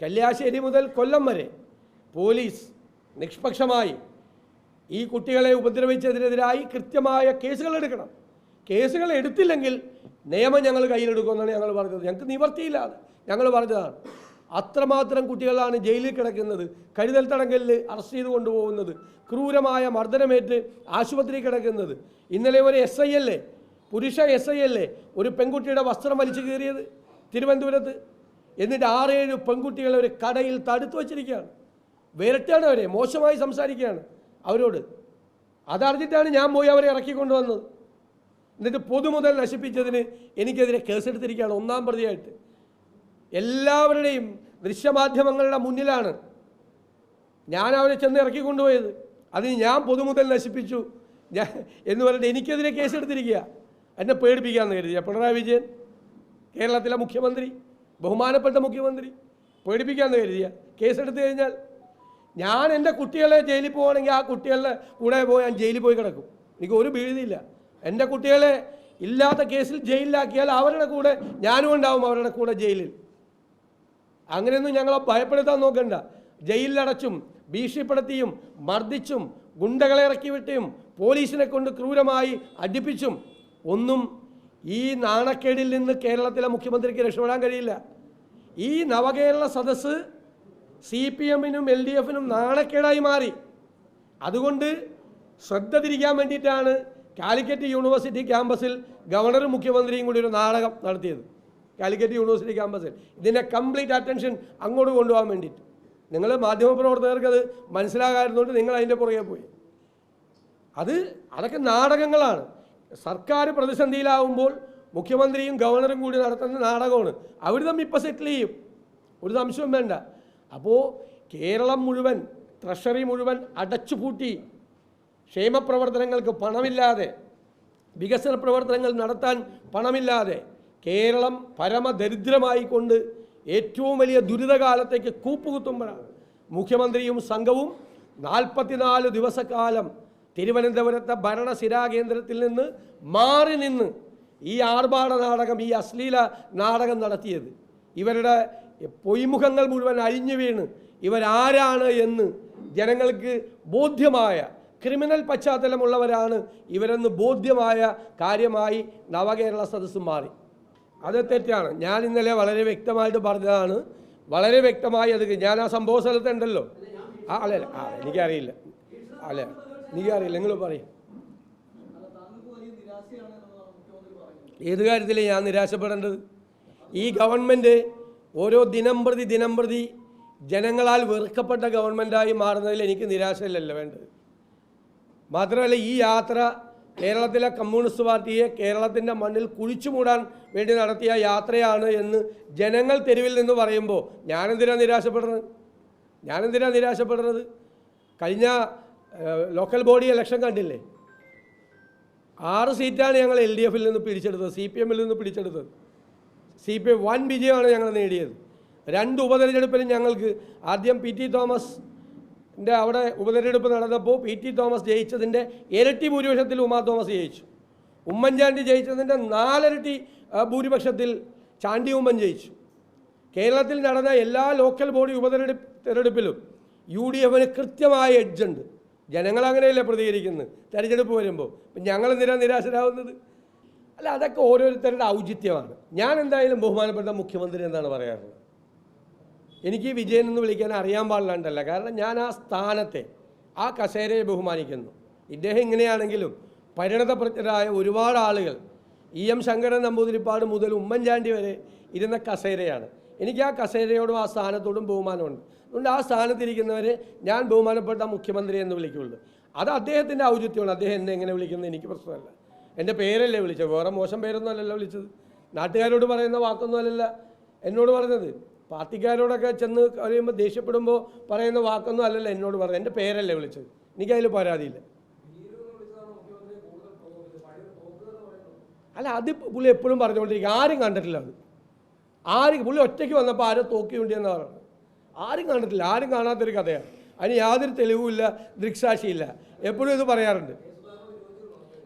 കല്യാശ്ശേരി മുതൽ കൊല്ലം വരെ പോലീസ് നിഷ്പക്ഷമായി ഈ കുട്ടികളെ ഉപദ്രവിച്ചതിനെതിരായി കൃത്യമായ കേസുകൾ എടുക്കണം. കേസുകൾ എടുത്തില്ലെങ്കിൽ നിയമം ഞങ്ങൾ കയ്യിലെടുക്കുമെന്നാണ് ഞങ്ങൾ പറഞ്ഞത്. ഞങ്ങൾക്ക് നിവർത്തിയില്ലാതെ ഞങ്ങൾ പറഞ്ഞതാണ്. അത്രമാത്രം കുട്ടികളാണ് ജയിലിൽ കിടക്കുന്നത്. കരുതൽ തടങ്കലിൽ അറസ്റ്റ് ചെയ്ത് കൊണ്ടുപോകുന്നത്. ക്രൂരമായ മർദ്ദനമേറ്റ് ആശുപത്രി കിടക്കുന്നത്. ഇന്നലെ ഒരു എസ് ഐ അല്ലേ? പുരുഷ എസ് ഐ അല്ലേ? ഒരു പെൺകുട്ടിയുടെ വസ്ത്രം വലിച്ചു കീറിയത് തിരുവനന്തപുരത്ത്. എന്നിട്ട് ആറേഴ് പെൺകുട്ടികളെ ഒരു കടയിൽ തടുത്തു വച്ചിരിക്കുകയാണ്. വിരട്ടാണ് അവരെ മോശമായി സംസാരിക്കുകയാണ് അവരോട്. അതറിഞ്ഞിട്ടാണ് ഞാൻ പോയി അവരെ ഇറക്കിക്കൊണ്ടുവന്നത് എന്നിട്ട് പൊതുമുതൽ നശിപ്പിച്ചതിന് എനിക്കെതിരെ കേസെടുത്തിരിക്കുകയാണ് ഒന്നാം പ്രതിയായിട്ട്. എല്ലാവരുടെയും ദൃശ്യമാധ്യമങ്ങളുടെ മുന്നിലാണ് ഞാൻ അവരെ ചെന്ന് ഇറക്കിക്കൊണ്ടുപോയത് അതിന് ഞാൻ പൊതുമുതൽ നശിപ്പിച്ചു. ഞാൻ എന്ന് പറഞ്ഞിട്ട് എനിക്കെതിരെ കേസെടുത്തിരിക്കുക എന്നെ പേടിപ്പിക്കാമെന്ന് കരുതിയ പിണറായി വിജയൻ കേരളത്തിലെ മുഖ്യമന്ത്രി ബഹുമാനപ്പെട്ട മുഖ്യമന്ത്രി പേടിപ്പിക്കാമെന്ന് കരുതിയ. കേസെടുത്തു കഴിഞ്ഞാൽ ഞാൻ എന്റെ കുട്ടികളെ ജയിലിൽ പോകണമെങ്കിൽ ആ കുട്ടികളുടെ കൂടെ പോയി ഞാൻ ജയിലിൽ പോയി കിടക്കും. എനിക്ക് ഒരു ഭീതിയില്ല. എന്റെ കുട്ടികളെ ഇല്ലാത്ത കേസിൽ ജയിലിലാക്കിയാൽ അവരുടെ കൂടെ ഞാനും ഉണ്ടാവും അവരുടെ കൂടെ ജയിലിൽ. അങ്ങനെയൊന്നും ഞങ്ങളെ ഭയപ്പെടുത്താൻ നോക്കണ്ട. ജയിലിലടച്ചും ഭീഷണിപ്പെടുത്തിയും മർദ്ദിച്ചും ഗുണ്ടകളെ ഇറക്കി വിട്ടും പോലീസിനെ കൊണ്ട് ക്രൂരമായി അടിപ്പിച്ചും ഒന്നും ഈ നാണക്കേടിൽ നിന്ന് കേരളത്തിലെ മുഖ്യമന്ത്രിക്ക് രക്ഷപ്പെടാൻ കഴിയില്ല. ഈ നവകേരള സദസ്സ് സി പി എമ്മിനും എൽ ഡി എഫിനും നാണക്കേടായി മാറി. അതുകൊണ്ട് ശ്രദ്ധ തിരിക്കാൻ വേണ്ടിയിട്ടാണ് കാലിക്കറ്റ് യൂണിവേഴ്സിറ്റി ക്യാമ്പസിൽ ഗവർണറും മുഖ്യമന്ത്രിയും കൂടി ഒരു നാടകം നടത്തിയത്. കാലിക്കറ്റ് യൂണിവേഴ്സിറ്റി ക്യാമ്പസിൽ. ഇതിന്റെ കംപ്ലീറ്റ് അറ്റൻഷൻ അങ്ങോട്ട് കൊണ്ടുപോകാൻ വേണ്ടിയിട്ട്. നിങ്ങൾ മാധ്യമപ്രവർത്തകർക്ക് അത് മനസ്സിലാകാതിരുന്നുകൊണ്ട് നിങ്ങൾ അതിന്റെ പുറകെ പോയി. അത് അതൊക്കെ നാടകങ്ങളാണ്. സർക്കാർ പ്രതിസന്ധിയിലാവുമ്പോൾ മുഖ്യമന്ത്രിയും ഗവർണറും കൂടി നടത്തുന്ന നാടകമാണ്. അവർ തമ്മിൽ ഇപ്പം സെറ്റിൽ ചെയ്യും. ഒരു സംശയവും വേണ്ട. അപ്പോൾ കേരളം മുഴുവൻ ട്രഷറി മുഴുവൻ അടച്ചുപൂട്ടി ക്ഷേമപ്രവർത്തനങ്ങൾക്ക് പണമില്ലാതെ വികസന പ്രവർത്തനങ്ങൾ നടത്താൻ പണമില്ലാതെ കേരളം പരമദരിദ്രമായി കൊണ്ട് ഏറ്റവും വലിയ ദുരിതകാലത്തേക്ക് കൂപ്പുകുത്തുമ്പോഴാണ്. മുഖ്യമന്ത്രിയും സംഘവും നാൽപ്പത്തിനാല് ദിവസക്കാലം തിരുവനന്തപുരത്തെ ഭരണസിരാ കേന്ദ്രത്തിൽ നിന്ന് മാറി നിന്ന് ഈ ആർഭാട നാടകം ഈ അശ്ലീല നാടകം നടത്തിയത്. ഇവരുടെ പൊയ്മുഖങ്ങൾ മുഴുവൻ അഴിഞ്ഞു വീണ്. ഇവരാരാണ് എന്ന് ജനങ്ങൾക്ക് ബോധ്യമായ ക്രിമിനൽ പശ്ചാത്തലമുള്ളവരാണ് ഇവരെന്ന് ബോധ്യമായ കാര്യമായി നവകേരള സദസ്സ് മാറി. അത് തെറ്റാണ്. ഞാൻ ഇന്നലെ വളരെ വ്യക്തമായിട്ട് പറഞ്ഞതാണ്. വളരെ വ്യക്തമായി അത് ഞാൻ ആ സംഭവ സ്ഥലത്തുണ്ടല്ലോ ആ അല്ല ആ എനിക്കറിയില്ല. അല്ല. എനിക്കറിയില്ല നിങ്ങൾ പറയും. ഏത് കാര്യത്തിലേ ഞാൻ നിരാശപ്പെടേണ്ടത്? ഈ ഗവൺമെന്റ് ഓരോ ദിനം പ്രതി ദിനം പ്രതി ജനങ്ങളാൽ വെറുക്കപ്പെട്ട ഗവൺമെന്റായി മാറുന്നതിൽ എനിക്ക് നിരാശയില്ലല്ലോ വേണ്ടത്. മാത്രമല്ല ഈ യാത്ര കേരളത്തിലെ കമ്മ്യൂണിസ്റ്റ് പാർട്ടിയെ കേരളത്തിന്റെ മണ്ണിൽ കുഴിച്ചു മൂടാൻ വേണ്ടി നടത്തിയ യാത്രയാണ് എന്ന് ജനങ്ങൾ തെരുവിൽ നിന്ന് പറയുമ്പോൾ ഞാനെന്തിനാണ് നിരാശപ്പെടുന്നത്? ഞാനെന്തിനാണ് നിരാശപ്പെടുന്നത്? കഴിഞ്ഞ ലോക്കൽ ബോഡി ഇലക്ഷൻ കണ്ടില്ലേ? ആറ് സീറ്റാണ് ഞങ്ങൾ എൽ ഡി എഫിൽ നിന്ന് പിടിച്ചെടുത്തത് സി പി എമ്മിൽ നിന്ന് പിടിച്ചെടുത്തത് സി പി എം വൻ വിജയമാണ് ഞങ്ങൾ നേടിയത്. രണ്ട് ഉപതെരഞ്ഞെടുപ്പിലും ഞങ്ങൾക്ക് ആദ്യം പി ടി തോമസിന്റെ അവിടെ ഉപതെരഞ്ഞെടുപ്പ് നടന്നപ്പോൾ പി ടി തോമസ് ജയിച്ചതിന്റെ ഇരട്ടി ഭൂരിപക്ഷത്തിൽ ഉമാ തോമസ് ജയിച്ചു. ഉമ്മൻചാണ്ടി ജയിച്ചതിന്റെ നാലിരട്ടി ഭൂരിപക്ഷത്തിൽ ചാണ്ടി ഉമ്മൻ ജയിച്ചു. കേരളത്തിൽ നടന്ന എല്ലാ ലോക്കൽ ബോഡി ഉപതെരഞ്ഞെടുപ്പ് തെരഞ്ഞെടുപ്പിലും യു ഡി എഫിന് കൃത്യമായ എഡ്ജുണ്ട് ജനങ്ങൾ അങ്ങനെയല്ലേ പ്രതികരിക്കുന്നത്? തെരഞ്ഞെടുപ്പ് വരുമ്പോൾ ഞങ്ങൾ നിര നിരാശരാകുന്നത് അല്ല അതൊക്കെ ഓരോരുത്തരുടെ ഔചിത്യമാണ്. ഞാൻ എന്തായാലും ബഹുമാനപ്പെട്ട മുഖ്യമന്ത്രി എന്നാണ് പറയാറുള്ളത്. എനിക്ക് വിജയൻ എന്ന് വിളിക്കാൻ അറിയാൻ പാടില്ലാണ്ടല്ല. കാരണം ഞാൻ ആ സ്ഥാനത്തെ ആ കസേരയെ ബഹുമാനിക്കുന്നു. ഇദ്ദേഹം ഇങ്ങനെയാണെങ്കിലും പരിണതപ്രജ്ഞരായ ഒരുപാട് ആളുകൾ ഇ എം ശങ്കരൻ നമ്പൂതിരിപ്പാട് മുതൽ ഉമ്മൻചാണ്ടി വരെ ഇരുന്ന കസേരയാണ്. എനിക്ക് ആ കസേരയോടും ആ സ്ഥാനത്തോടും ബഹുമാനമുണ്ട്. അതുകൊണ്ട് ആ സ്ഥാനത്തിരിക്കുന്നവരെ ഞാൻ ബഹുമാനപ്പെട്ട മുഖ്യമന്ത്രി എന്ന് വിളിക്കുള്ളൂ. അത് അദ്ദേഹത്തിന്റെ ഔചിത്യമാണ്. അദ്ദേഹം എന്നെ എങ്ങനെ വിളിക്കുന്നത് എനിക്ക് പ്രശ്നമല്ല. എന്റെ പേരല്ലേ വിളിച്ചത്. വേറെ മോശം പേരൊന്നും അല്ലല്ലോ വിളിച്ചത്. നാട്ടുകാരോട് പറയുന്ന വാക്കൊന്നും അല്ലല്ല. എന്നോട് പറഞ്ഞത് പാർട്ടിക്കാരോടൊക്കെ ചെന്ന് കഴിയുമ്പോൾ ദേഷ്യപ്പെടുമ്പോൾ പറയുന്ന വാക്കൊന്നും അല്ലല്ലോ എന്നോട് പറഞ്ഞത്. എന്റെ പേരല്ലേ വിളിച്ചത്. എനിക്കതിൽ പരാതിയില്ല. അല്ല അത് പുള്ളി എപ്പോഴും പറഞ്ഞുകൊണ്ടിരിക്കും. ആരും കണ്ടിട്ടില്ല അത്. ആരും പുള്ളി ഒറ്റയ്ക്ക് വന്നപ്പോൾ ആരോ തോക്കിയുണ്ടെന്ന് പറഞ്ഞു ആരും കണ്ടിട്ടില്ല. ആരും കാണാത്തൊരു കഥയാണ്. അതിന് യാതൊരു തെളിവുമില്ല ദൃക്സാക്ഷിയില്ല. എപ്പോഴും ഇത് പറയാറുണ്ട്.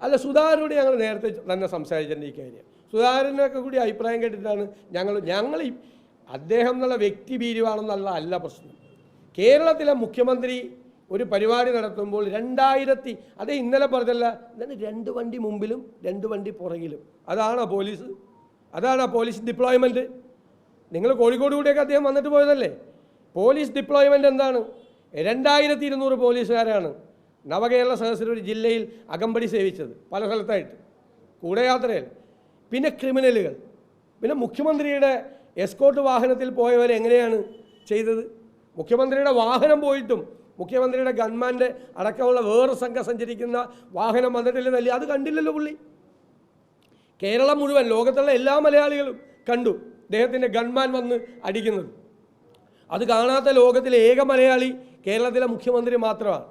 അല്ല സുധാകരനോട് ഞങ്ങൾ നേരത്തെ തന്നെ സംസാരിച്ചിട്ടുണ്ട് ഈ കാര്യം. സുധാകരനൊക്കെ കൂടി അഭിപ്രായം കേട്ടിട്ടാണ് ഞങ്ങൾ ഞങ്ങൾ അദ്ദേഹം എന്നുള്ള വ്യക്തി ഭീരുവാണെന്നുള്ള അല്ല പ്രശ്നം. കേരളത്തിലെ മുഖ്യമന്ത്രി ഒരു പരിപാടി നടത്തുമ്പോൾ രണ്ടായിരത്തി അതേ ഇന്നലെ പറഞ്ഞല്ല എന്താണ് രണ്ട് വണ്ടി മുമ്പിലും രണ്ട് വണ്ടി പുറകിലും. അതാണോ പോലീസ്? അതാണോ പോലീസ് ഡിപ്ലോയ്മെന്റ് നിങ്ങൾ കോഴിക്കോട് കൂടിയൊക്കെ അദ്ദേഹം വന്നിട്ട് പോയതല്ലേ? പോലീസ് ഡിപ്ലോയ്മെന്റ് എന്താണ്? രണ്ടായിരത്തി ഇരുന്നൂറ് പോലീസുകാരാണ് നവകേരള സദസ്സിൽ ഒരു ജില്ലയിൽ അകമ്പടി സേവിച്ചത് പല സ്ഥലത്തായിട്ട്. കൂടെ യാത്രയിൽ. പിന്നെ ക്രിമിനലുകൾ. പിന്നെ മുഖ്യമന്ത്രിയുടെ എസ്കോട്ട് വാഹനത്തിൽ പോയവർ എങ്ങനെയാണ് ചെയ്തത്? മുഖ്യമന്ത്രിയുടെ വാഹനം പോയിട്ടും മുഖ്യമന്ത്രിയുടെ ഗൺമാന്റെ അടക്കമുള്ള വേറെ സംഘം സഞ്ചരിക്കുന്ന വാഹനം വന്നിട്ടില്ലെന്നല്ലേ അത് കണ്ടില്ലല്ലോ പുള്ളി. കേരളം മുഴുവൻ ലോകത്തുള്ള എല്ലാ മലയാളികളും കണ്ടു. അദ്ദേഹത്തിന്റെ ഗൺമാൻ വന്ന് അടിക്കുന്നത്. അത് കാണാത്ത ലോകത്തിലെ ഏക മലയാളി കേരളത്തിലെ മുഖ്യമന്ത്രി മാത്രമാണ്.